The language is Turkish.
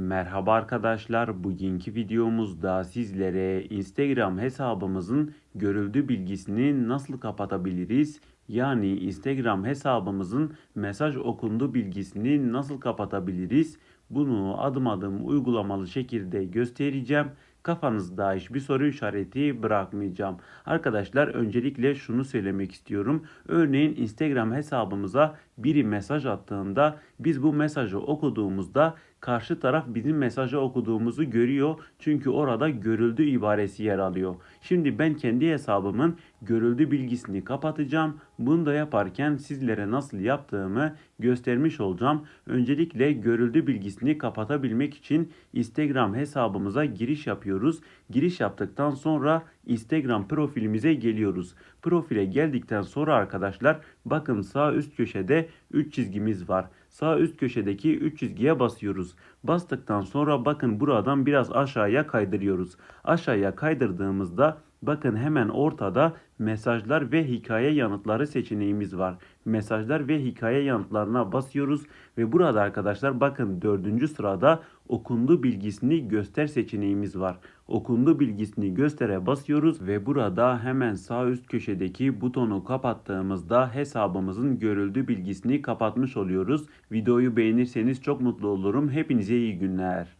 Merhaba arkadaşlar. Bugünkü videomuzda sizlere Instagram hesabımızın görüldü bilgisini nasıl kapatabiliriz? Yani Instagram hesabımızın mesaj okundu bilgisini nasıl kapatabiliriz? Bunu adım adım uygulamalı şekilde göstereceğim. Kafanızda hiçbir soru işareti bırakmayacağım. Arkadaşlar öncelikle şunu söylemek istiyorum. Örneğin Instagram hesabımıza biri mesaj attığında biz bu mesajı okuduğumuzda karşı taraf bizim mesajı okuduğumuzu görüyor. Çünkü orada görüldü ibaresi yer alıyor. Şimdi ben kendi hesabımın görüldü bilgisini kapatacağım. Bunu da yaparken sizlere nasıl yaptığımı göstermiş olacağım. Öncelikle görüldü bilgisini kapatabilmek için Instagram hesabımıza giriş yapıyoruz. Giriş yaptıktan sonra Instagram profilimize geliyoruz. Profile geldikten sonra arkadaşlar bakın sağ üst köşede 3 çizgimiz var. Sağ üst köşedeki 3 çizgiye basıyoruz. Bastıktan sonra bakın buradan biraz aşağıya kaydırıyoruz. Aşağıya kaydırdığımızda bakın hemen ortada mesajlar ve hikaye yanıtları seçeneğimiz var. Mesajlar ve hikaye yanıtlarına basıyoruz ve burada arkadaşlar bakın dördüncü sırada okundu bilgisini göster seçeneğimiz var. Okundu bilgisini göstere basıyoruz ve burada hemen sağ üst köşedeki butonu kapattığımızda hesabımızın görüldü bilgisini kapatmış oluyoruz. Videoyu beğenirseniz çok mutlu olurum. Hepinize iyi günler.